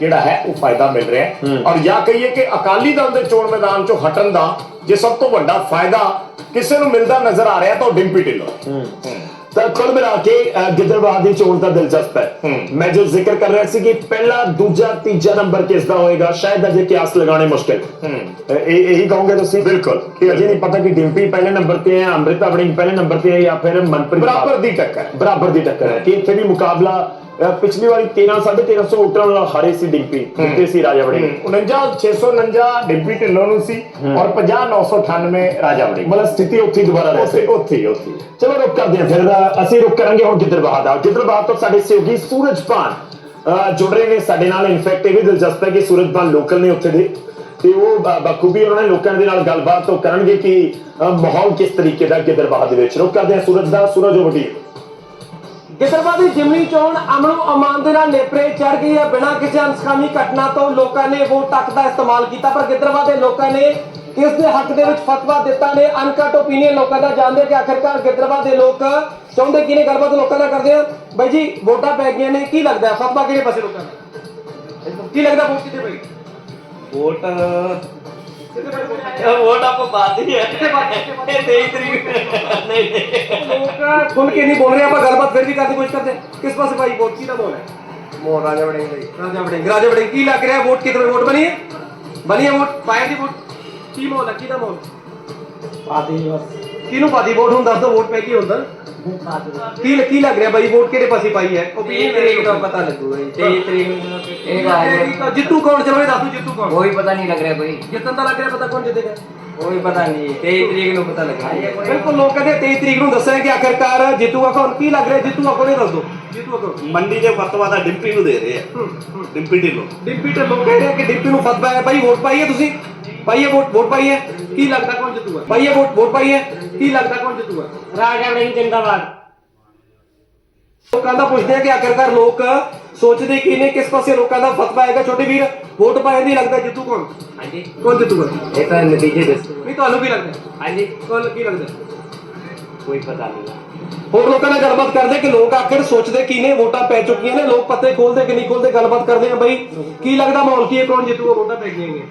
ਜਿਹੜਾ ਹੈ ਉਹ ਫਾਇਦਾ ਮਿਲ ਰਿਹਾ ਹੈ। ਔਰ ਜਾਂ ਕਹੀਏ ਕਿ ਅਕਾਲੀ ਦਲ ਦੇ ਚੋਣ ਮੈਦਾਨ ਚੋਂ ਹਟਣ ਦਾ ਜੇ ਸਭ ਤੋਂ ਵੱਡਾ ਫਾਇਦਾ ਕਿਸੇ ਨੂੰ ਮਿਲਦਾ ਨਜ਼ਰ ਆ ਰਿਹਾ ਤਾਂ ਡਿੰਪੀ ਢਿੱਲੋਂ। ਹੈ। ਤਾਂ ਕੁੱਲ ਮਿਲਾ ਕੇ ਗਿੱਦੜਬਾਹਾ ਦੀ ਚੋਣ ਤਾਂ ਦਿਲਚਸਪ ਹੈ। ਮੈਂ ਜੋ ਜ਼ਿਕਰ ਕਰ ਰਿਹਾ ਸੀ ਕਿ ਪਹਿਲਾ ਦੂਜਾ ਤੀਜਾ ਨੰਬਰ ਕਿਸ ਦਾ ਹੋਏਗਾ ਸ਼ਾਇਦ ਅਜੇ ਕਿਆਸ ਲਗਾਉਣੇ ਮੁਸ਼ਕਿਲ। ਇਹ ਇਹੀ ਕਹੋਗੇ ਤੁਸੀਂ? ਬਿਲਕੁਲ। ਕਿ ਅਜੇ ਨਹੀਂ ਪਤਾ ਕਿ ਡਿੰਪੀ ਪਹਿਲੇ ਨੰਬਰ ਤੇ ਹੈ ਅੰਮ੍ਰਿਤਾ ਵੜਿੰਗ ਪਹਿਲੇ ਨੰਬਰ ਤੇ ਹੈ ਜਾਂ ਫਿਰ ਮਨਪ੍ਰੀਤ ਬਰਾਬਰ ਦੀ ਟੱਕਰ ਹੈ। ਬਰਾਬਰ ਦੀ ਟੱਕਰ ਹੈ। ਕਿ ਇੱਥੇ ਵੀ ਮੁਕਾਬਲਾ ਪਿਛਲੀ ਵਾਰੀ 13 1350 ਵੋਟਾਂ ਨਾਲ ਹਾਰੇ ਸੀ ਡਿੰਪੀ ਜਿੱਤੇ ਸੀ ਰਾਜਾ ਵੜਿੰਗ। 49649 ਡਿੰਪੀ ਢਿੱਲੋਂ ਨੂੰ ਸੀ ਔਰ 50998 ਰਾਜਾ ਵੜਿੰਗ। ਮਤਲਬ ਸਥਿਤੀ ਉੱਥੇ ਦੁਬਾਰਾ ਰਹਿ ਉੱਥੇ ਉੱਥੇ। ਚਲੋ ਰੁਕ ਕਰਦੇ ਹਾਂ ਫਿਰ ਅਸੀਂ ਰੁਕ ਕਰਾਂਗੇ ਹੁਣ ਗਿੱਦੜਬਾਹਾ ਦਾ ਗਿੱਦੜਬਾਹਾ ਤੋਂ ਸਾਡੇ ਸਹਿਯੋਗੀ ਸੂਰਜਪਾਨ ਅ, ਜੁੜ ਰਹੇ ਨੇ ਸਾਡੇ ਨਾਲ। ਇਨਫੈਕਟ ਇਹ ਵੀ ਦਿਲਚਸਪ ਹੈ ਕਿ ਸੂਰਜਪਾਨ ਲੋਕਲ ਨੇ ਉੱਥੇ ਦੇ। ਤੇ ਉਹ ਬਖੂਬੀ ਉਹਨਾਂ ਨੇ ਲੋਕਾਂ ਦੇ ਨਾਲ ਗੱਲਬਾਤ ਤੋਂ ਕਰਨਗੇ ਕਿ ਮਾਹੌਲ ਕਿਸ ਤਰੀਕੇ ਦਾ ਗਿੱਦੜਬਾਹਾ ਦੇ ਵਿੱਚ। ਰੁਕ ਕਰਦੇ ਹਾਂ ਸੂਰਜ ਦਾ ਸੂਰਜ ਓਵਟੀ ਗਿੱਦੜਬਾਹ ਦੀ ਜਿਮਨੀ ਚੋਣ ਅਮਨੋ ਅਮਾਨ ਦੇ ਨਾਲ ਨੇਪਰੇ ਚੜ ਗਈ ਹੈ। ਬਿਨਾਂ ਕਿਸੇ ਅਨਸਕਾਮੀ ਘਟਨਾ ਤੋਂ ਲੋਕਾਂ ਨੇ ਵੋਟ ਤੱਕ ਦਾ ਇਸਤੇਮਾਲ ਕੀਤਾ, ਪਰ ਗਿੱਦੜਬਾਹ ਦੇ ਲੋਕਾਂ ਨੇ ਇਸ ਦੇ ਹੱਕ ਦੇ ਵਿੱਚ ਫਤਵਾ ਦਿੱਤਾ ਨੇ। ਅਨਕਟ ਓਪੀਨੀਅਨ ਲੋਕਾਂ ਦਾ ਜਾਣਦੇ ਕਿ ਆਖਿਰਕਾਰ ਗਿੱਦੜਬਾਹ ਦੇ ਲੋਕ ਚਾਹੁੰਦੇ ਕੀ ਗੱਲਬਾਤ ਲੋਕਾਂ ਨਾਲ ਕਰਦੇ ਆ। ਬਾਈ ਜੀ, ਵੋਟਾਂ ਪੈ ਗਈਆਂ ਨੇ, ਕੀ ਲੱਗਦਾ? ਫਤਵਾ ਕਿਹੜੇ ਪਾਸੇ ਲੋਕਾਂ ਦਾ? ਕੀ ਲੱਗਦਾ ਵੋਟ ਕਿੱਥੇ ਪਈ? Vote vote? ਵੋਟ ਆਪਾਂ ਬਾਤ ਹੀ? ਹੈ? ਇਹ 23 ਤਰੀਕ ਨਹੀਂ ਲੋਕ ਖੁੱਲ ਕੇ ਨਹੀਂ ਬੋਲ ਰਹੇ ਆਪਾਂ ਗੱਲਬਾਤ ਫਿਰ ਵੀ ਕਰਨ ਦੀ ਕੋਸ਼ਿਸ਼ ਕਰਦੇ। ਕਿਸ ਪਾਸੇ ਭਾਈ ਵੋਟ ਕਿਹਦਾ ਬੋਲ ਹੈ? ਮੋਰ ਰਾਜਾ ਵੜਿੰਗ ਜੀ ਰਾਜਾ ਵੜਿੰਗ। ਰਾਜਾ ਵੜਿੰਗ ਕੀ ਲੱਗ ਰਿਹਾ? ਵੋਟ ਕਿਤਨੇ ਵੋਟ ਬਣੀ ਹੈ? ਬਣੀ ਹੈ ਵੋਟ? ਪਾਇਆ ਦੀ ਵੋਟ? ਕੀ ਮੋਲ ਹੈ? ਕਿਹਦਾ ਮੋਲ ਪਾਤੀ ਬਸ। ਕਿਹਨੂੰ ਪਾਦੀ? ਵੋਟ ਹੁਣ ਦੱਸ ਦੋ ਵੋਟ ਪੈ ਕੀ ਹੁੰਦਾ ਕੀ ਕੀ ਲੱਗ ਰਿਹਾ ਬਾਈ? ਵੋਟ ਕਿਹੜੇ ਪਾਸੇ ਪਾਈ ਹੈ? 23 ਤਰੀਕ ਦਾ ਪਤਾ ਲੱਗੂਗਾ ਜੀ 23 ਤਰੀਕ ਨੂੰ ਇਹ ਗੱਲ ਜਿੱਤੂ ਕੌਣ? ਚਲੋ ਇਹ ਦੱਸ ਦੋ ਜਿੱਤੂ ਕੌਣ? ਕੋਈ ਪਤਾ ਨਹੀਂ ਲੱਗ ਰਿਹਾ ਕੋਈ। ਜਿੱਤਣ ਦਾ ਲੱਗ ਰਿਹਾ ਪਤਾ ਕੌਣ ਜਿੱਤੇਗਾ? ਕੋਈ ਪਤਾ ਨਹੀਂ 23 ਤਰੀਕ ਨੂੰ ਪਤਾ ਲੱਗਣਾ ਬਿਲਕੁਲ ਲੋਕ ਕਹਿੰਦੇ 23 ਤਰੀਕ ਨੂੰ ਦੱਸਿਆ ਕਿ ਆਖਿਰਕਾਰ ਜਿੱਤੂਗਾ ਕੌਣ? ਕੀ ਲੱਗ ਰਿਹਾ? ਜਿੱਤੂਗਾ ਕੌਣ ਇਹ ਦੱਸ ਦੋ ਜਿੱਤੂਗਾ ਕੌਣ ਮੰਡੀ ਦੇ ਫਤਵਾ ਦਾ ਡਿੰਪੀ ਨੂੰ ਦੇ ਰਹੇ ਆ। ਡਿੰਪੀ ਢਿੱਲੋਂ। ਡਿੰਪੀ ਤੇ ਲੋਕ ਕਹਿ ਰਹੇ ਕਿ ਡਿੰਪੀ ਨੂੰ ਫਤਵਾ ਹੈ। ਬਾਈ ਵੋਟ ਪਾਈ ਹੈ ਤੁਸੀਂ? ਪਾਈ ਹੈ ਵੋਟ? ਵੋਟ ਪਾਈ ਹੈ? ਕੀ ਲੱਗਦਾ ਕੌਣ ਜਿੱਤੂਗਾ? ਪਾਈ ਹੈ ਵੋਟ ਵੋਟ ਪਾਈ ਹੈ। ਕੀ ਲੱਗਦਾ ਕੌਣ ਜਿੱਤੂਗਾ? ਰਾਜਾ ਵੜਿੰਗ ਜਿੰਦਾਬਾਦ। ਲੋਕਾਂ ਦਾ ਪੁੱਛਦੇ ਆ ਕਿ ਆਖਿਰਕਾਰ ਲੋਕ ਸੋਚਦੇ ਕੀ ਨੇ ਕਿਸ ਪਾਸੇ ਲੋਕਾਂ ਦਾ ਫਤਵਾ ਹੈਗਾ? ਛੋਟੇ ਵੀਰ ਵੋਟ ਪਾਏ ਨਹੀਂ ਲੱਗਦਾ ਜਿੱਤੂ ਕੌਣ? ਹਾਂਜੀ। ਕੌਣ ਜਿੱਤੂਗਾ? ਇਹ ਤਾਂ ਨਤੀਜੇ ਦੱਸੋ। ਨਹੀਂ ਤੁਹਾਨੂੰ ਕੀ ਲੱਗਦਾ? ਹਾਂਜੀ। ਕੌਣ ਕੀ ਲੱਗਦਾ? ਕੋਈ ਪਤਾ ਨਹੀਂ। ਹੋਰ ਲੋਕਾਂ ਨਾਲ ਗੱਲਬਾਤ ਕਰਦੇ ਕਿ ਲੋਕ ਆਖਿਰ ਸੋਚਦੇ ਕੀ ਨੇ ਵੋਟਾਂ ਪੈ ਚੁੱਕੀਆਂ ਨੇ ਲੋਕ ਪੱਤੇ ਖੋਲਦੇ ਕਿ ਨਹੀਂ ਖੋਲਦੇ ਗੱਲਬਾਤ ਕਰਦੇ ਆ ਬਈ। ਕੀ ਲੱਗਦਾ ਮਾਹੌਲ ਕੀ ਹੈ? ਕੌਣ ਜਿੱਤੂਗਾ? ਵੋਟਾਂ ਪੈ ਗਈਆਂ ਨੇ।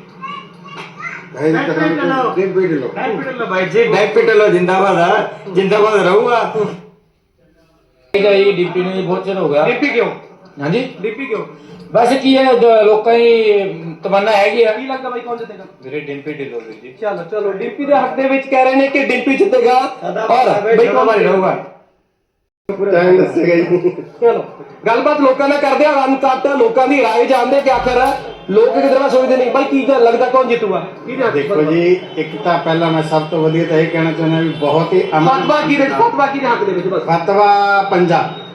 ਚਲੋ ਗੱਲਬਾਤ ਲੋਕਾਂ ਨਾਲ ਕਰਦੇ ਆ ਅੰਤ ਤੱਕ ਲੋਕਾਂ ਦੀ ਰਾਏ ਜਾਣਦੇ ਕਿਆ ਆਖਰ ਲੋਕ ਕਿਧਰ ਸੋਚਦੇ ਨਹੀਂ ਬਾਈ ਕੀ ਗੱਲ ਲੱਗਦਾ ਕੌਣ ਜਿੱਤੂਗਾ? ਕੀ ਦੇਖੋ ਜੀ ਇੱਕ ਤਾਂ ਪਹਿਲਾਂ ਮੈਂ ਸਭ ਤੋਂ ਵਧੀਆ ਤਾਂ ਇਹ ਕਹਿਣਾ ਚਾਹੁੰਦਾ ਵੀ ਬਹੁਤ ਹੀ ਫਤਵਾ ਕੀ ਦੇ ਫਤਵਾ ਕੀ ਦੇ ਹੱਕ ਦੇ ਵਿੱਚ ਬਸ। ਫਤਵਾ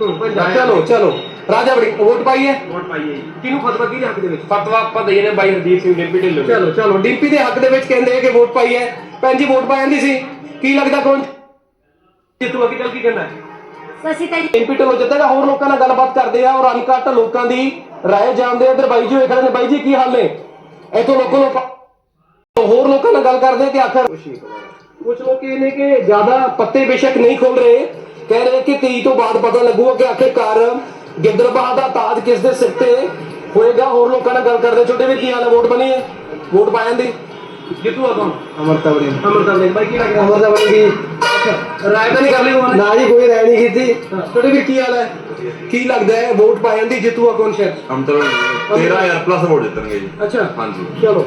ਹੂੰ, ਪੰਜਾਬ ਚਲੋ ਚਲੋ। ਰਾਜਾ ਬੜੀ ਵੋਟ ਪਾਈ ਹੈ ਵੋਟ ਪਾਈ ਹੈ ਕਿਹਨੂੰ ਫਤਵਾ ਕੀ ਦੇ ਹੱਕ ਦੇ ਵਿੱਚ? ਫਤਵਾ ਆਪਾਂ ਦਈਏ ਨੇ ਬਾਈ ਹਰਦੀਪ ਸਿੰਘ ਡਿੰਪੀ ਢਿੱਲੋਂ ਚਲੋ ਚਲੋ ਡਿੰਪੀ ਦੇ ਹੱਕ ਦੇ ਵਿੱਚ ਕਹਿੰਦੇ ਆ ਕਿ ਵੋਟ ਪਾਈ ਹੈ ਭੈਣ ਜੀ ਵੋਟ ਪਾ ਜਾਂਦੀ ਸੀ? ਕੀ ਲੱਗਦਾ ਕੌਣ ਜਿੱਤੂਗਾ? ਕੀ ਗੱਲ ਕੀ ਕਹਿੰਦਾ? ਅਸੀਂ ਤਾਂ ਡਿੰਪੀ ਢਿੱਲੋਂ ਜਿੱਤੇਗਾ ਹੋਰ ਲੋਕਾਂ ਨਾਲ ਗੱਲਬਾਤ ਕਰਦੇ ਆ ਔਰ ਅਨਕਟ ਲੋਕਾਂ ਦੀ ਰਾਏ ਜਾਣਦੇ ਇੱਧਰ ਬਾਈ ਜੀ ਹੋਏ ਬਾਈ ਜੀ ਕੀ ਹਾਲ ਨੇ? ਇੱਥੋਂ ਲੋਕਾਂ ਨੂੰ ਹੋਰ ਲੋਕਾਂ ਨਾਲ ਗੱਲ ਕਰਦੇ ਕਿ ਆਖਰ ਕੁਝ ਲੋਕ ਇਹ ਨੇ ਕਿ ਜ਼ਿਆਦਾ ਪੱਤੇ ਬੇਸ਼ੱਕ ਨਹੀਂ ਖੋਲ ਰਹੇ। ਕਹਿ ਰਹੇ ਕਿ 23 ਤੋਂ ਬਾਅਦ ਪਤਾ ਲੱਗੂਗਾ ਕਿ ਆਖਿਰਕਾਰ ਗਿੰਦਰਬਾਹ ਦਾ ਤਾਜ ਕਿਸ ਦੇ ਸਿਰ ਤੇ ਹੋਏਗਾ। ਹੋਰ ਲੋਕਾਂ ਨਾਲ ਗੱਲ ਕਰਦੇ ਛੋਟੇ ਵੀ ਕੀ ਹਾਲ ਵੋਟ ਬਣੀ ਹੈ? ਵੋਟ ਪਾਇਆਂ ਦੀ ਜਿੱਤੂ ਆਪਾਂ ਅਮਰਤਾ ਬਣੀ। ਅਮਰਤਾ ਬਣੀ। ਬਾਈ ਕੀ ਲੱਗਦਾ? ਅਮਰਤਾ ਬਣੀ ਦੀ ਅੱਛਾ। ਰਾਏ ਤਾਂ ਨਹੀਂ ਕਰ ਲਈ ਉਹਨਾਂ ਨਾ ਜੀ ਕੋਈ ਰਹਿ ਨਹੀਂ ਕੀਤੀ। ਛੋਟੇ ਵੀਰ ਕੀ ਹਾਲ ਹੈ? ਕੀ ਲੱਗਦਾ ਹੈ? ਵੋਟ ਪਾਇਆ ਦੀ ਜਿੱਤੂਗਾ ਕੌਣ ਸ਼ਹਿਰ ਹਮ ਤਾਂ 13000 ਪਲੱਸ ਵੋਟ ਜਿੱਤਣਗੇ ਜੀ। ਅੱਛਾ। ਹਾਂਜੀ। ਚਲੋ।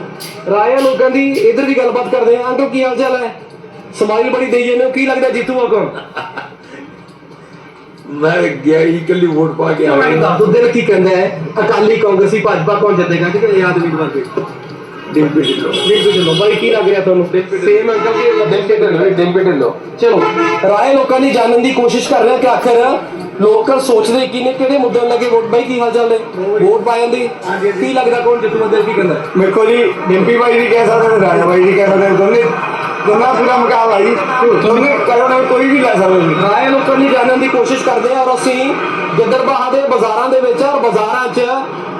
ਰਾਇਆ ਲੋਕਾਂ ਦੀ ਇਧਰ ਵੀ ਗੱਲਬਾਤ ਕਰਦੇ ਆਂ ਅੰਕਲ ਕੀ ਹਾਲ ਚਾਲ ਹੈ? ਸਮਾਈਲ ਬੜੀ ਦੇਈ ਜਾਂਦੇ ਹੋ। ਕੀ ਲੱਗਦਾ ਜਿੱਤੂਗਾ ਕੌਣ? ਮੈਂ ਗਿਆ ਹੀ ਇਕੱਲੀ ਵੋਟ ਪਾ ਕੇ ਮੈਨੂੰ ਦੱਸ ਦੋ ਦਿਨ ਕੀ ਕਹਿੰਦਾ ਹੈ? ਅਕਾਲੀ ਕਾਂਗਰਸੀ ਭਾਜਪਾ ਕੌਣ ਜਿੱਤੇਗਾ? ਕਿ ਯਾਦ ਉਮੀਦਵਾਰ ਕੋਈ ਡਿੰਪੀ ਢਿੱਲੋਂ ਡਿੰਪੀ ਢਿੱਲੋਂ ਬਾਈ ਕੀ ਲੱਗ ਰਿਹਾ ਤੁਹਾਨੂੰ? ਸੇਮ ਅੰਕਲ ਜੀ ਡਿੰਪੀ ਢਿੱਲੋਂ ਡਿੰਪੀ ਢਿੱਲੋਂ ਚਲੋ ਰਾਏ ਲੋਕਾਂ ਦੀ ਜਾਣਨ ਦੀ ਕੋਸ਼ਿਸ਼ ਕਰ ਰਹੇ ਹਾਂ ਕਿ ਆਖਰ ਲੋਕ ਸੋਚਦੇ ਕੀ ਨੇ ਕਿਹੜੇ ਮੁੱਦਿਆਂ ਨੂੰ ਲੱਗੇ ਵੋਟ ਬਾਈ ਕੀ ਹਾਲ ਚਾਲ ਨੇ? ਵੋਟ ਪਾਇਆਂ ਦੀ ਕੀ ਲੱਗਦਾ ਕੌਣ ਜਿੱਤੂਗਾ ਦਿਲ ਕੀ ਕਹਿੰਦਾ ਦੇਖੋ ਜੀ ਡਿੰਪੀ ਬਾਈ ਵੀ ਕਹਿ ਸਕਦੇ ਨੇ ਰਾਜਾ ਬਾਈ ਵੀ ਕਹਿ ਸਕਦੇ ਨੇ ਦੋਨੇ ਦੋਨਾਂ ਪੂਰਾ ਮੁਕਾਬਲਾ ਜੀ। ਦੋਨੇ ਕਰੋ ਨਾ ਕੋਈ ਵੀ ਲੈ ਸਕਦੇ ਰਾਏ ਲੋਕਾਂ ਦੀ ਜਾਣਨ ਦੀ ਕੋਸ਼ਿਸ਼ ਕਰਦੇ ਹਾਂ ਔਰ ਅਸੀਂ ਗਿੱਦੜਬਾਹਾ ਦੇ ਬਾਜ਼ਾਰਾਂ ਦੇ ਵਿੱਚ ਔਰ ਬਾਜ਼ਾਰਾਂ 'ਚ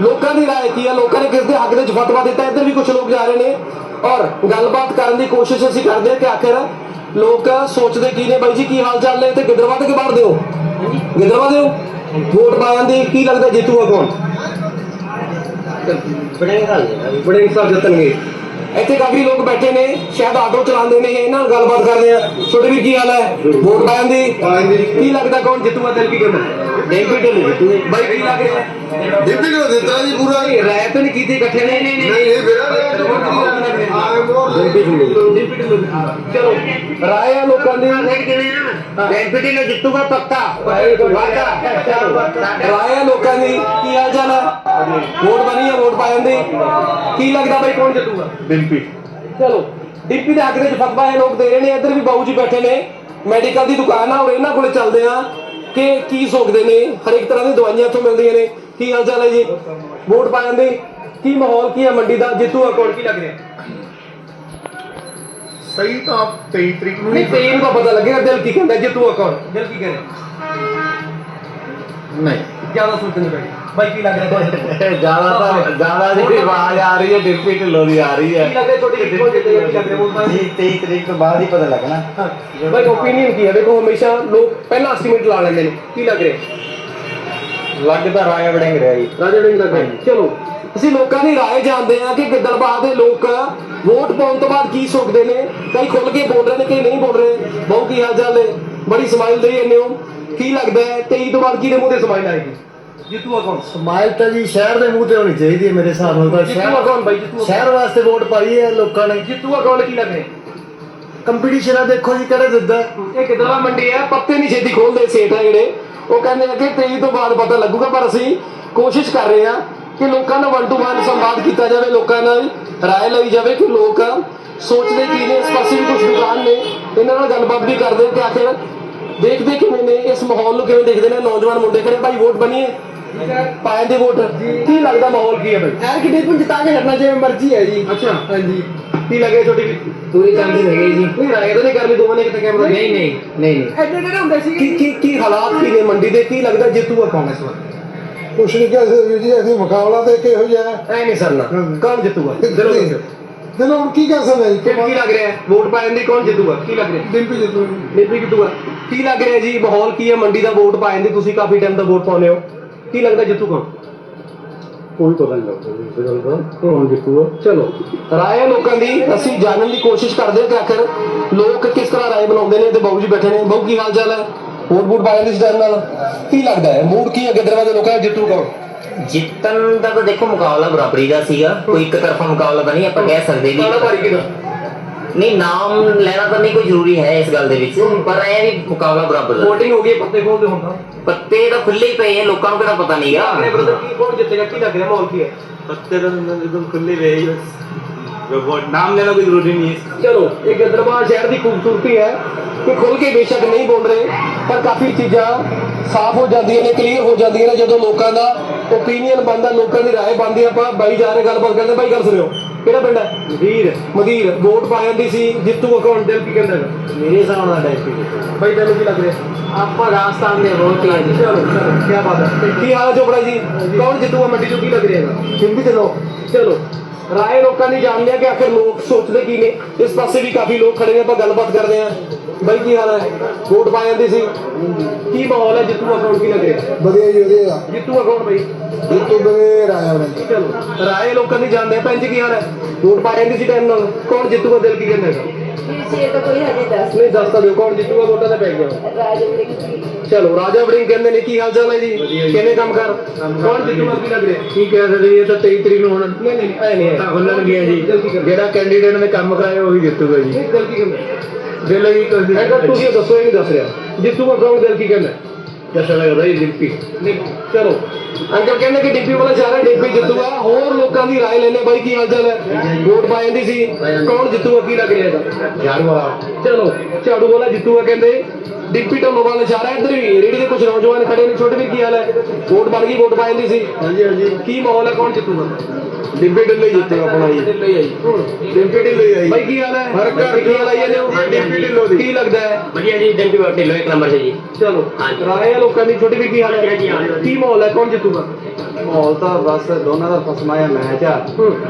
ਲੋਕਾਂ ਦੀ ਰਾਏ ਕੀ ਹੈ? ਲੋਕਾਂ ਨੇ ਕਿਸ ਦੇ ਹੱਕ ਦੇ ਵਿੱਚ ਫਤਵਾ ਦਿੱਤਾ? ਇੱਧਰ ਵੀ ਕੁਝ ਲੋਕ ਜਾ ਰਹੇ ਨੇ ਔਰ ਗੱਲਬਾਤ ਕਰਨ ਦੀ ਕੋਸ਼ਿਸ਼ ਅਸੀਂ ਕਰਦੇ ਹਾਂ ਕਿ ਆਖਿਰ ਲੋਕ ਸੋਚਦੇ ਕੀ ਨੇ? ਬਾਈ ਜੀ ਕੀ ਹਾਲ ਚਾਲ ਨੇ? ਤੇ ਗਿੱਦੜਬਾਹ ਦੇ ਕੇ ਬਾਹਰ ਦਿਓ ਗਿੱਦੜਬਾਹ ਦਿਓ ਵੋਟ ਪਾਇਆਂ ਦੀ ਕੀ ਲੱਗਦਾ? ਜਿੱਤੂਗਾ ਕੌਣ? ਬੜੇ ਹਾਲ ਹੈ ਬੜੇ ਇਨਸਾਫ ਜਿੱਤਣਗੇ। ਇੱਥੇ ਕਾਫੀ ਲੋਕ ਬੈਠੇ ਨੇ ਸ਼ਾਇਦ ਆਟੋ ਚਲਾਉਂਦੇ ਨੇ ਇਹਨਾਂ ਨਾਲ ਗੱਲਬਾਤ ਕਰਦੇ ਆ। ਛੋਟੇ ਵੀ ਕੀ ਹਾਲ ਹੈ? ਵੋਟ ਪਾਉਣ ਦੀ? ਕੀ ਲੱਗਦਾ ਕੌਣ ਜਿੱਤੂਗਾ ਦਿਲ ਕੀ ਕਹਿੰਦਾ ਡੈਂਪੀ ਢਿੱਲੋਂ ਜਿੱਤੂਗੇ ਬਾਈ ਕੀ ਲੱਗ ਰਿਹਾ? ਡਿਪਟੀ ਨੂੰ ਦਿੱਤਾ ਜੀ ਪੂਰਾ। ਇਹ ਰਾਇ ਤਾਂ ਨਹੀਂ ਕੀਤੀ ਇਕੱਠੇ ਨਹੀਂ ਨਹੀਂ ਨਹੀਂ ਇਹ ਮੇਰਾ ਆਏ ਮੋਰ ਚਲੋ ਰਾਏ ਆ ਲੋਕਾਂ ਦੀ ਡੈਂਪੀ ਢਿੱਲੋਂ ਜਿੱਤੂਗਾ ਪੱਕਾ। ਰਾਏ ਆ ਲੋਕਾਂ ਦੀ ਕੀ ਹਾਲ ਚਾਲ ਹੈ? ਵੋਟ ਬਣੀ ਹੈ ਵੋਟ ਪਾ ਜਾਂਦੇ ਕੀ ਲੱਗਦਾ ਬਾਈ ਕੌਣ ਜਿੱਤੂਗਾ? ਡਿੰਪੀ ਚਲੋ ਡਿੰਪੀ ਦੇ ਦੇ ਵਿੱਚ ਫਤਵਾ ਇਹ ਲੋਕ ਦੇ ਰਹੇ ਨੇ ਇੱਧਰ ਵੀ ਬਾਊ ਜੀ ਬੈਠੇ ਨੇ ਮੈਡੀਕਲ ਦੀ ਦੁਕਾਨ ਆ ਔਰ ਇਹਨਾਂ ਕੋਲੇ ਚੱਲਦੇ ਆ ਕਿ ਕੀ ਸੋਚਦੇ ਨੇ ਹਰ ਇੱਕ ਤਰ੍ਹਾਂ ਦੀ ਦਵਾਈਆਂ ਇੱਥੋਂ ਮਿਲਦੀਆਂ ਨੇ। ਕੀ ਹਾਲ ਚਾਲ ਹੈ ਜੀ? ਵੋਟ ਪਾ ਜਾਂਦੇ ਕੀ ਮਾਹੌਲ ਕੀ ਹੈ ਮੰਡੀ ਦਾ? ਜਿੱਤੂਗਾ ਕੌਣ ਕੀ ਲੱਗ ਰਿਹਾ ਸਹੀ ਤਾਂ 23 ਤਰੀਕ ਨੂੰ ਨਹੀਂ ਤੇਈ ਨੂੰ ਤਾਂ ਪਤਾ ਲੱਗੇਗਾ ਦਿਲ ਕੀ ਕਹਿੰਦਾ ਜਿੱਤੂਗਾ ਕੌਣ ਦਿਲ ਕੀ ਕਹਿੰਦਾ? ਨਹੀਂ। ਜ਼ਿਆਦਾ ਸੋਚਣੀ ਪੈਣੀ ਬਾਈ ਕੀ ਲੱਗ ਰਿਹਾ ਤੁਹਾਨੂੰ ਜ਼ਿਆਦਾ ਤਾਂ ਜ਼ਿਆਦਾ ਜਿਹੜੀ ਆਵਾਜ਼ ਆ ਰਹੀ ਹੈ ਡਿੰਪੀ ਢਿੱਲੋਂ ਦੀ ਆ ਰਹੀ ਕੀ ਹੈ। ਲੱਗ ਰਿਹਾ ਛੋਟੀ ਜਿਹੀ ਕੌਣ ਜਿੱਤੇਗਾ ਕੀ ਲੱਗ ਰਿਹਾ ਪਾ ਜੀ 23 ਤਰੀਕ ਤੋਂ ਬਾਅਦ ਹੀ ਪਤਾ ਲੱਗਣਾ। ਬਾਈ ਓਪੀਨੀਅਨ ਕੀ ਹੈ? ਦੇਖੋ ਹਮੇਸ਼ਾ ਲੋਕ ਪਹਿਲਾਂ ਐਸਟੀਮੇਟ ਲਾ ਲੈਂਦੇ ਨੇ। ਕੀ ਲੱਗ ਰਿਹਾ? ਲੱਗਦਾ ਰਾਇਆ ਵੜਿੰਗ ਰਿਹਾ ਜੀ। ਰਾਜਾ ਡਿੰਗ ਲੱਗ ਰਿਹਾ। ਚਲੋ ਅਸੀਂ ਲੋਕਾਂ ਦੀ ਰਾਏ ਜਾਣਦੇ ਆ ਕਿ ਗਿੱਦੜਬਾਹ ਦੇ ਲੋਕ ਵੋਟ ਪਾਉਣ ਤੋਂ ਬਾਅਦ ਕੀ ਸੋਚਦੇ ਨੇ। ਕਈ ਖੁੱਲ ਕੇ ਬੋਲ ਰਹੇ ਨੇ ਕਈ ਨਹੀਂ ਬੋਲ ਰਹੇ। ਬਹੁ ਕੀ ਹਾਲ ਚਾਲ ਬੜੀ ਸਮਾਈਲ ਦੇਈ ਜਾਂਦੇ ਹੋ। ਕੀ ਲੱਗਦਾ ਹੈ? 23 ਤੋਂ ਬਾਅਦ ਕਿਹਦੇ ਮੂੰਹ ਤੇ ਸਮਾਈਲ ਆਏਗੀ? ਜਿੱਤੂਗਾ ਕੌਣ? ਸਮਾਈਲ ਤਾਂ ਜੀ ਸ਼ਹਿਰ ਦੇ ਮੂੰਹ ਤੇ ਹੋਣੀ ਚਾਹੀਦੀ ਹੈ ਮੇਰੇ ਹਿਸਾਬ ਨਾਲ ਤਾਂ। ਕੌਣ ਬਾਈ? ਜਿੱਤੂਗਾ ਸ਼ਹਿਰ ਵਾਸਤੇ ਵੋਟ ਪਾਈ ਹੈ ਲੋਕਾਂ ਨੇ। ਜਿੱਤੂਗਾ ਕੌਣ? ਕੀ ਲੱਗ ਰਿਹਾ? ਕੰਪੀਟੀਸ਼ਨ ਆ ਦੇਖੋ ਜੀ ਕਿਹੜਾ ਜਿੱਦਾਂ ਇਹ ਗਿੱਦੜਬਾਹ ਮੰਡੀ ਆ? ਪੱਤੇ ਨਹੀਂ ਛੇਤੀ ਖੋਲਦੇ ਸੇਠ ਆ ਜਿਹੜੇ। ਉਹ ਕਹਿੰਦੇ ਆ ਕਿ 23 ਤੋਂ ਬਾਅਦ ਪਤਾ ਲੱਗੂਗਾ ਪਰ ਅਸੀਂ ਕੋਸ਼ਿਸ਼ ਕਰ ਰਹੇ ਆ ਕਿ ਲੋਕਾਂ ਨਾਲ ਵਨ ਟੂ ਵਨ ਸੰਵਾਦ ਕੀਤਾ ਜਾਵੇ ਲੋਕਾਂ ਨਾਲ ਰਾਏ ਲਈ ਜਾਵੇ ਕਿ ਲੋਕ ਸੋਚਦੇ ਕੀ ਨੇ ਇਸ ਪਾਸੇ ਵੀ ਕੁਝ ਦੁਕਾਨ ਨੇ। ਇਹਨਾਂ ਨਾਲ ਗੱਲਬਾਤ ਵੀ ਕਰਦੇ ਕਿ ਆਖਿਰ ਦੇਖਦੇ ਕਿਵੇਂ ਨੇ ਇਸ ਮਾਹੌਲ ਨੂੰ ਕਿਵੇਂ ਦੇਖਦੇ ਨੇ? ਨੌਜਵਾਨ ਮੁੰਡੇ ਖੜੇ ਭਾਈ ਵੋਟ ਬਣੀਏ ਪਾਏ ਦੇ ਵੋਟ। ਕੀ ਲੱਗਦਾ ਮਾਹੌਲ ਕੀ ਹੈ ਭਾਈ ਯਾਰ ਕਿਤੇ ਪੁੰਜ ਤਾਂ ਕਰਨਾ ਜਿਵੇਂ ਮਰਜ਼ੀ ਹੈ ਜੀ। ਅੱਛਾ। ਹਾਂਜੀ। ਕੀ ਲੱਗੇ ਛੋਟੀ ਵੀ ਪੂਰੀ ਚਾਂਦੀ ਹੈਗੀ ਜੀ। ਨਹੀਂ ਰਾਏ ਤਾਂ ਨਹੀਂ ਕਰਨੀ ਦੋਵਾਂ ਨੇ ਕਿਤੇ ਕੈਮਰਾ ਨਹੀਂ ਨਹੀਂ ਨਹੀਂ ਨਹੀਂ। ਐਡੇ ਐਡੇ ਹੁੰਦੇ ਸੀ ਕੀ ਕੀ ਕੀ ਹਾਲਾਤ ਕੀ ਨੇ ਮੰਡੀ ਦੇ? ਕੀ ਲੱਗਦਾ ਜਿੱਤੂਗਾ ਕੌਣ ਇਸ ਵਾਰ? ਕੁਛ ਨਹੀਂ ਕਹਿ ਸਕਦੇ ਜੀ ਅਸੀਂ ਮੁਕਾਬਲਾ ਦੇ ਕੇ ਹੋ। ਜਾਏ ਐ ਨਹੀਂ ਸਰਨਾ। ਕੌਣ ਜਿੱਤੂਗਾ ਦਿਲੋਂ ਦਿਲੋਂ ਹੁਣ ਕੀ ਕਹਿ ਸਕਦੇ ਜੀ? ਫਿਰ ਕੀ ਲੱਗ ਰਿਹਾ? ਹੈ? ਵੋਟ ਪਾਉਣ ਦੀ ਕੌਣ ਜਿੱਤੂਗਾ? ਕੀ ਲੱਗ ਰਿਹਾ? ਡਿੰਪੀ ਜਿੱਤੂ ਡਿੰਪੀ ਜਿੱਤੂਗਾ। ਕੀ ਲੱਗ ਰਿਹਾ ਜੀ? ਮਾਹੌਲ ਕੀ ਹੈ? ਮੰਡੀ ਦਾ ਵੋਟ ਪਾਉਣ ਦੀ? ਤੁਸੀਂ ਕਾਫੀ ਟਾਈਮ ਦਾ ਵੋਟ ਪਾਉਂਦੇ ਹੋ। ਕੀ ਲੱਗਦਾ ਜਿੱਤੂ ਕੌਣ? ਕੋਈ ਪਤਾ ਨਹੀਂ ਲੱਗਦਾ ਕੌਣ ਜਿੱਤੂਗਾ? ਚਲੋ। ਰਾਏ ਹੈ ਲੋਕਾਂ ਦੀ। ਅਸੀਂ ਜਾਣਨ ਦੀ ਕੋਸ਼ਿਸ਼ ਕਰਦੇ ਹਾਂ ਕਿ ਆਖਰ ਲੋਕ ਕਿਸ ਤਰ੍ਹਾਂ ਰਾਏ ਬਣਾਉਂਦੇ ਨੇ? ਤੇ ਬਾਬੂ ਜੀ ਬੈਠੇ ਨੇ। ਬਾਬੂ ਕੀ ਹਾਲ ਚਾਲ ਹੈ? ਵੋਟ ਵੋਟ ਪਾਇਆ ਇਸ ਡਰ ਨਾਲ ਕੀ ਲੱਗਦਾ ਹੈ? ਮੂਡ ਕੀ ਅੱਗੇ ਦਰਵਾਜ਼ੇ ਲੋਕਾਂ ਦਾ ਜਿੱਤੂ ਕੌਣ? ਜਿੱਤਣ ਦਾ ਤਾਂ ਦੇਖੋ ਮੁਕਾਬਲਾ ਬਰਾਬਰੀ ਦਾ ਸੀਗਾ। ਕੋਈ ਇੱਕ ਤਰਫਾ ਮੁਕਾਬਲਾ ਤਾਂ ਨਹੀਂ ਆਪਾਂ ਕਹਿ ਸਕਦੇ ਵੀ ਨਹੀਂ ਨਾਮ ਲੈਣਾ ਤਾਂ ਨਹੀਂ ਕੋਈ ਜ਼ਰੂਰੀ ਹੈ ਇਸ ਗੱਲ ਦੇ ਵਿੱਚ। ਪਰ ਇਹ ਵੀ ਮੁਕਾਬਲਾ ਬਰਾਬਰ ਦਾ। VOTING ਹੋ ਗਈ ਪੱਤੇ ਖੋਲਦੇ ਹੁਣ ਤਾਂ। ਪੱਤੇ ਤਾਂ ਖੁੱਲੇ ਹੀ ਪਏ ਆ ਲੋਕਾਂ ਨੂੰ ਕਿਹੜਾ ਪਤਾ ਨਹੀਂਗਾ। ਕੀ ਕੌਣ ਜਿੱਤੇਗਾ ਕੀ ਲੱਗ ਰਿਹਾ ਮਾਹੌਲ ਕੀ ਹੈ? ਪੱਤੇ ਤਾਂ ਅੰਦਰ ਖੁੱਲੇ ਵੇ ਬਸ वो नाम लेना कोई जरूरी नहीं है ਚਲੋ ਇਹ ਗਿੱਦੜਬਾਹ ਸ਼ਹਿਰ ਦੀ ਖੂਬਸੂਰਤੀ ਹੈ ਕਿ ਖੁੱਲ ਕੇ ਬੇਸ਼ੱਕ ਨਹੀਂ ਬੋਲ ਰਹੇ ਪਰ ਕਾਫੀ ਚੀਜ਼ਾਂ ਸਾਫ਼ ਹੋ ਜਾਂਦੀਆਂ ਨੇ ਕਲੀਅਰ ਹੋ ਜਾਂਦੀਆਂ ਨੇ ਜਦੋਂ ਲੋਕਾਂ ਦਾ ਓਪੀਨੀਅਨ ਬਣਦਾ ਲੋਕਾਂ ਦੀ رائے ਬਣਦੀ ਆ, ਆਪਾਂ ਬਾਈ ਜਾ ਰਹੇ ਗੱਲਬਾਤ ਕਰਦੇ ਬਾਈ ਗੱਲ ਸੁਣਿਓ ਕਿਹੜਾ ਪਿੰਡ ਹੈ ਮਦੀਰ ਮਦੀਰ ਵੋਟ ਪਾ ਜਾਂਦੀ ਸੀ ਜਿੱਤੂ ਅਕਾਊਂਟ ਦਿਲ ਕੀ ਕਹਿੰਦਾ ਹੈਗਾ? ਮੇਰੇ ਹਿਸਾਬ ਨਾਲ ਡੈਪੀ ਬਾਈ ਤੈਨੂੰ ਕੀ ਲੱਗ ਰਿਹਾ ਆਪਾਂ ਰਾਜਸਥਾਨ ਦੇ ਬਹੁਤ ਹੀ ਚਲੋ ਚਲੋ ਕੀ ਬਾਤ ਹੈ ਤੇ ਕੀ ਹਾਲ ਹੈ ਚੋਪੜਾ ਜੀ ਕੌਣ ਜਿੱਤੂਗਾ ਮੰਡੀ ਚੋਂ ਕੀ ਲੱਗ ਰਿਹਾ ਹੈਗਾ ਕਿੰਦੀ ਚਲੋ ਚਲੋ ਰਾਏ ਲੋਕਾਂ ਦੀ ਜਾਣਦੇ ਆ ਕਿ ਆਖਿਰ ਲੋਕ ਸੋਚਦੇ ਕੀ ਨੇ? ਇਸ ਪਾਸੇ ਵੀ ਕਾਫੀ ਲੋਕ ਖੜੇ ਨੇ ਆਪਾਂ ਗੱਲਬਾਤ ਕਰਦੇ ਆ। ਬਾਈ ਕੀ ਹਾਲ ਹੈ? ਵੋਟ ਪਾ ਜਾਂਦੀ ਸੀ। ਕੀ ਮਾਹੌਲ ਹੈ? ਜਿੱਤੂ ਅਕਾਊਂਟ ਕੀ ਲੱਗ ਰਿਹਾ? ਵਧੀਆ ਜੀ ਵਧੀਆ। ਜਿੱਤੂ ਅਕਾਊਂਟ ਬਾਈ? ਜਿੱਤੂ ਬਰੇ ਰਾਇਆ ਬਣੇ ਚਲੋ ਰਾਏ ਲੋਕਾਂ ਦੀ ਜਾਣਦੇ ਆ। ਭੈਣ ਜੀ ਕੀ ਹਾਲ ਹੈ? ਵੋਟ ਪਾ ਜਾਂਦੀ ਸੀ ਟਾਈਮ ਨਾਲ। ਕੌਣ ਜਿੱਤੂਗਾ ਦਿਲ ਕੀ ਕਹਿੰਦਾ ਹੈਗਾ? ਇਹ ਤਾਂ ਕੋਈ ਹਜੇ ਦੱਸ ਨਹੀਂ ਦੱਸ ਤਾਂ ਦਿਓ ਕੌਣ ਜਿੱਤੂਗਾ ਵੋਟਾਂ ਤੇ ਪੈ ਗਿਆ ਰਾਜ ਵੜਿੰਗ ਜੀ ਚਲੋ ਰਾਜਾ ਵੜਿੰਗ ਕਹਿੰਦੇ ਨੇ ਕੀ ਹਾਲ ਚਾਲ ਹੈ ਜੀ? ਕਿਵੇਂ ਕੰਮ ਕਰ? ਕੌਣ ਜਿੱਤੂਗਾ ਕੀ ਲੱਗ ਰਿਹਾ? ਕੀ ਕਹਿ ਸਕਦੇ ਜੀ, ਇਹ ਤਾਂ 23 ਤਰੀਕ ਨੂੰ ਹੁਣ ਨਹੀਂ ਨਹੀਂ ਐ ਨਹੀਂ ਤਾਂ ਜੀ। ਦਿਲ ਕੀ ਕਹਿੰਦਾ ਜਿਹੜਾ ਕੈਂਡੀਡੇਟ ਨੇ ਕੰਮ ਕਰਾਇਆ ਉਹੀ ਜਿੱਤੂਗਾ ਜੀ। ਦਿਲ ਕੀ ਕਹਿੰਦਾ ਦਿਲ ਜੀ ਕੁਝ ਐਗਾ ਤੁਸੀਂ ਦੱਸੋ ਇਹ ਨਹੀਂ ਦੱਸ ਰਿਹਾ। ਜਿੱਤੂਗਾ ਕੌਣ ਦਿਲ ਕੀ ਕਹਿੰਦਾ? ਕਿਸ ਲੱਗਦਾ ਜੀ ਡਿੰਪੀ ਨਹੀਂ ਚਲੋ ਅੰਕਲ ਕਹਿੰਦੇ ਕਿ ਡੀਪੀ ਵਾਲਾ ਚਾਹ ਰਿਹਾ ਡੀਪੀ ਜਿੱਤੂਗਾ ਹੋਰ ਲੋਕਾਂ ਦੀ رائے ਲੈਣੇ ਬਾਈ ਕੀ ਹਾਲ ਚਾਲ ਹੈ ਵੋਟ ਪਾ ਜਾਂਦੀ ਸੀ ਕੌਣ ਜਿੱਤੂਗਾ ਕੀ ਲੱਗ ਰਿਹਾ ਇਹਦਾ ਜਾਰਵਾ ਚਲੋ ਝਾੜੂ ਵਾਲਾ ਜਿੱਤੂਗਾ ਕਹਿੰਦੇ ਡੀਪੀ ਢੋਲੋ ਵਾਲਾ ਚਾਹ ਰਿਹਾ ਇੱਧਰ ਵੀ ਰੇੜੀ ਦੇ ਕੁਝ ਨੌਜਵਾਨ ਖੜੇ ਨੇ ਛੋਟੇ ਵੀਰ ਕੀ ਹਾਲ ਹੈ ਵੋਟ ਬਣ ਗਈ ਵੋਟ ਪਾ ਜਾਂਦੀ ਸੀ ਹਾਂਜੀ ਹਾਂਜੀ ਕੀ ਮਾਹੌਲ ਹੈ ਕੌਣ ਜਿੱਤੂਗਾ ਡਿੰਪੀ ਢਿੱਲੋਂ ਜਿੱਤੂਗਾ ਆਪਣਾ ਜੀ ਢਿੱਲੋਂ ਹੀ ਆਈ ਡਿੰਪੀ ਢਿੱਲੋਂ ਹੀ ਆਈ ਬਾਈ ਕੀ ਹਾਲ ਹੈ ਹਰ ਘਰ ਕੀ ਹਾਲ ਆਈ ਜਾਂਦੇ ਹੋ ਡਿੰਪੀ ਢਿੱਲੋਂ ਦੀ ਕੀ ਲੱਗਦਾ ਹੈ ਵਧੀਆ ਜੀ ਡੈਂਪੀ ਢਿੱਲੋਂ ਇੱਕ ਨੰਬਰ 'ਤੇ ਜੀ ਚਲੋ ਰਾਏ ਆ ਲੋਕਾਂ ਦੀ ਛੋਟੀ ਵੀਰ ਕੀ ਹਾਲ ਹੈ ਕੀ ਮਾਹੌਲ ਹੈ? ਕੌਣ ਜਿੱਤੂਗਾ? ਮਾਹੌਲ ਤਾਂ ਬਸ ਦੋਨਾਂ ਦਾ ਫਸਮਾਇਆ ਮੈਚ ਆ।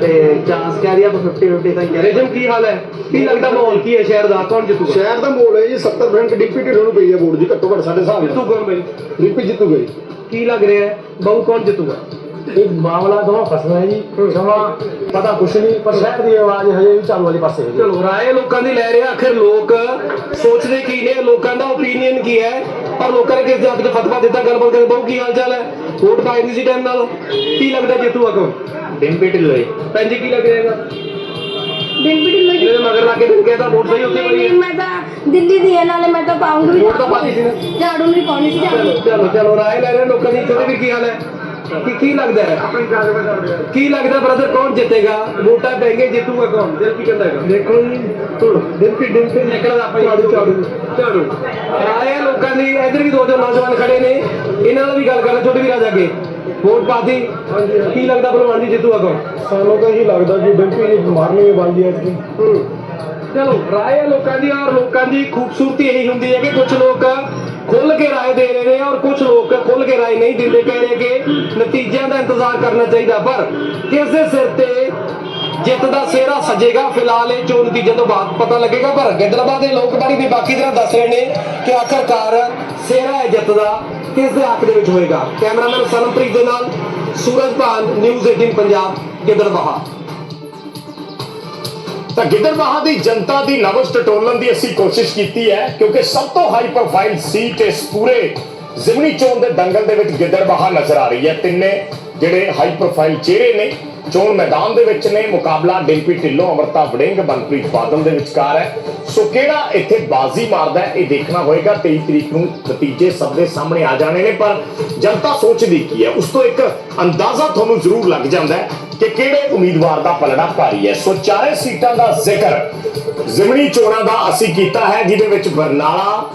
ਤੇ ਚਾਂਸ ਕਹਿ ਰਹੀ ਆਪਾਂ 50 50 ਤਾਂ ਕਹਿ ਰਿਜਮ ਕੀ ਹਾਲ ਹੈ? ਕੀ ਲੱਗਦਾ ਮਾਹੌਲ? ਕੀ ਹੈ ਸ਼ਹਿਰ ਦਾ? ਕੌਣ ਜਿੱਤੂਗਾ? ਸ਼ਹਿਰ ਦਾ ਮੋੜ ਹੈ ਜੀ 70% ਡਿੰਪੀ ਢਿੱਲੋਂ ਨੂੰ ਪਈ ਹੈ ਵੋਟ ਜੀ ਘੱਟੋ ਘੱਟ ਸਾਡੇ ਹਿਸਾਬ ਨਾਲ। ਜਿੱਤੂਗਾ ਬਾਈ? ਡਿੰਪੀ ਜਿੱਤੂਗਾ ਕੀ ਲੱਗ ਰਿਹਾ ਹੈ? ਬਹੁ ਕੌਣ ਜਿੱਤੂਗਾ? ਇੱਕ ਮਾਮਲਾ ਦੋਵਾਂ ਫਸਣਾ ਹੈ ਜੀ ਜਮਾ ਪਤਾ ਕੁਛ ਨਹੀਂ ਪਰ ਸ਼ਹਿਰ ਦੀ ਆਵਾਜ਼ ਹਜੇ ਵੀ ਚਾਲੂ ਵਾਲੀ ਪਾਸੇ ਹੈ ਚਲੋ ਰਾਏ ਲੋਕਾਂ ਦੀ ਲੈ ਰਿਹਾ ਆਖਿਰ ਲੋਕ ਸੋਚਦੇ ਕੀ ਨੇ ਲੋਕਾਂ ਦਾ ਓਪੀਨੀਅਨ ਕੀ ਹੈ? ਔਰ ਲੋਕਾਂ ਨੇ ਕਿਸ ਦਾ ਫਤਵਾ ਦਿੱਤਾ ਗੱਲਬਾਤ ਕਰਦੇ ਬਹੁ ਕੀ ਹਾਲ ਚਾਲ ਹੈ? ਵੋਟ ਪਾਈ ਨਹੀਂ ਸੀ ਟਾਈਮ ਨਾਲ। ਕੀ ਲੱਗਦਾ ਜੇਤੂ ਅਗੋ? ਡਿੰਪੀ ਢਿੱਲੋਂ ਭੈਣ ਜੀ ਕੀ ਲੱਗ ਢਿੱਲੋਂ ਜੀ ਇਹਦੇ ਮਗਰ ਲੱਗ ਕੇ ਦਿਨ ਕਹਿੰਦਾ ਵੋਟ ਸਹੀ ਉੱਥੇ ਪਈ ਨਹੀਂ, ਹੈ। ਮੈਂ ਤਾਂ ਦਿੱਲੀ ਦੀ ਹੈ ਨਾਲੇ ਮੈਂ ਤਾਂ ਪਾਉਂਗੀ। ਵੋਟ ਤਾਂ ਸੀ ਨਾ। ਝਾੜੂ ਨਹੀਂ ਪਾਉਣੀ ਸੀ ਝਾੜੂ। ਚਲੋ ਚਲੋ ਚਲੋ ਰਾਏ ਲੈ ਰਹੇ ਲੋਕਾਂ ਦੀ ਵੀ ਕੀ ਹਾਲ ਹੈ? ਕੀ ਕੀ ਲੱਗਦਾ ਹੈ? ਕੀ ਲੱਗਦਾ ਬ੍ਰਦਰ ਕੌਣ ਜਿੱਤੇਗਾ? ਵੋਟਾਂ ਪੈਣਗੇ ਜਿੱਤੂਗਾ ਕੌਣ? ਦਿਲ ਕੀ ਕਹਿੰਦਾ ਹੈਗਾ? ਦੇਖੋ ਜੀ ਦਿਲ ਕੀ ਦਿਲ ਤੇ ਨਿਕਲਦਾ ਆਪਾਂ ਝਾੜੂ ਝਾੜੂ। ਝਾੜੂ। ਹੈ ਲੋਕਾਂ ਦੀ ਇਧਰ ਵੀ ਦੋ ਦੋ ਨੌਜਵਾਨ ਖੜੇ ਨੇ। ਇਹਨਾਂ ਨਾਲ ਵੀ ਗੱਲ ਕਰ ਲੈ ਛੋਟੇ ਵੀਰਾਂ ਜਾ ਕੇ ਵੋਟ ਪਾਤੀ ਕੀ ਲੱਗਦਾ ਭਲਵਾਨ ਜੀ ਜਿੱਤੂਗਾ ਕੌਣ? ਸਾਨੂੰ ਤਾਂ ਇਹੀ ਲੱਗਦਾ ਜੀ ਡਿੰਪੀ ਜੀ ਮਾਰਨੀ ਬੰਦੀ ਹੈ। ਚਲੋ ਰਾਏ ਹੈ ਲੋਕਾਂ ਦੀ ਔਰ ਲੋਕਾਂ ਦੀ ਖੂਬਸੂਰਤੀ ਇਹੀ ਹੁੰਦੀ ਹੈ ਕਿ ਕੁਝ ਲੋਕ ਖੁੱਲ ਕੇ ਰਾਏ ਦੇ ਰਹੇ ਨੇ ਔਰ ਕੁਝ ਲੋਕ ਖੁੱਲ ਕੇ ਰਾਏ ਨਹੀਂ ਦਿੰਦੇ, ਕਹਿ ਰਹੇ ਕਿ ਨਤੀਜਿਆਂ ਦਾ ਇੰਤਜ਼ਾਰ ਕਰਨਾ ਚਾਹੀਦਾ। ਪਰ ਕਿਸ ਦੇ ਸਿਰ ਤੇ ਜਿੱਤ ਦਾ ਸਿਹਰਾ ਸਜੇਗਾ, ਫਿਲਹਾਲ ਇਹ ਚੋਣ ਨਤੀਜੇ ਤੋਂ ਬਾਅਦ ਪਤਾ ਲੱਗੇਗਾ, ਪਰ ਗਿੱਦੜਬਾਦ ਦੇ ਲੋਕ ਬਾਰੀ ਵੀ ਬਾਕੀ ਤਰ੍ਹਾਂ ਦੱਸ ਰਹੇ ਨੇ ਕਿ ਆਖਰਕਾਰ ਸਿਹਰਾ ਹੈ ਜਿੱਤ ਦਾ, ਕਿਸ ਦੇ ਹੱਕ ਦੇ ਵਿੱਚ ਹੋਏਗਾ? ਕੈਮਰਾਮੈਨ ਸਨਮਪ੍ਰੀਤ ਦੇ ਨਾਲ ਸੂਰਜ ਭਾਨ ਨਿਊਜ਼ 18 ਪੰਜਾਬ, ਗਿੱਦੜਬਾਹਾ। ਤਾਂ ਗਿੱਦੜਬਾਹਾ ਦੀ ਜਨਤਾ ਦੀ ਨਬਜ਼ ਟਟੋਲਣ ਦੀ ਅਸੀਂ ਕੋਸ਼ਿਸ਼ ਕੀਤੀ ਹੈ, ਕਿਉਂਕਿ ਸਭ ਤੋਂ ਹਾਈ ਪ੍ਰੋਫਾਈਲ ਸੀਟ ਇਸ ਪੂਰੇ ਜ਼ਿਮਨੀ ਚੋਣ ਦੇ ਦੰਗਲ ਦੇ ਵਿੱਚ ਗਿੱਦੜਬਾਹਾ ਨਜ਼ਰ ਆ ਰਹੀ ਹੈ। ਤਿੰਨੇ ਜਿਹੜੇ ਹਾਈ ਪ੍ਰੋਫਾਈਲ ਚਿਹਰੇ ਨੇ ਚੋਣ ਮੈਦਾਨ ਦੇ ਵਿੱਚ ਨੇ, ਮੁਕਾਬਲਾ ਡਿੰਪੀ ਢਿੱਲੋਂ, ਅਮਰਤਾ ਵੜਿੰਗ, ਮਨਪ੍ਰੀਤ ਬਾਦਲ ਦੇ ਵਿਚਕਾਰ ਹੈ। ਸੋ ਕਿਹੜਾ ਇੱਥੇ ਬਾਜ਼ੀ ਮਾਰਦਾ ਹੈ, ਇਹ ਦੇਖਣਾ ਹੋਏਗਾ। 23 ਤਰੀਕ ਨੂੰ ਨਤੀਜੇ ਸਭ ਦੇ ਸਾਹਮਣੇ ਆ ਜਾਣੇ ਨੇ, ਪਰ ਜਨਤਾ ਸੋਚਦੀ ਕੀ ਹੈ? ਉਸ ਤੋਂ ਇੱਕ ਅੰਦਾਜ਼ਾ ਤੁਹਾਨੂੰ ਜ਼ਰੂਰ ਲੱਗ ਜਾਂਦਾ ਹੈ ਕਿ ਕਿਹੜੇ ਉਮੀਦਵਾਰ ਦਾ ਪਲੜਾ ਭਾਰੀ ਹੈ। ਸੋ ਚਾਰੇ ਸੀਟਾਂ ਦਾ ਜ਼ਿਕਰ ਜ਼ਿਮਨੀ ਚੋਣਾਂ ਦਾ ਅਸੀਂ ਕੀਤਾ ਹੈ, ਜਿਹਦੇ ਵਿੱਚ ਬਰਨਾਲਾ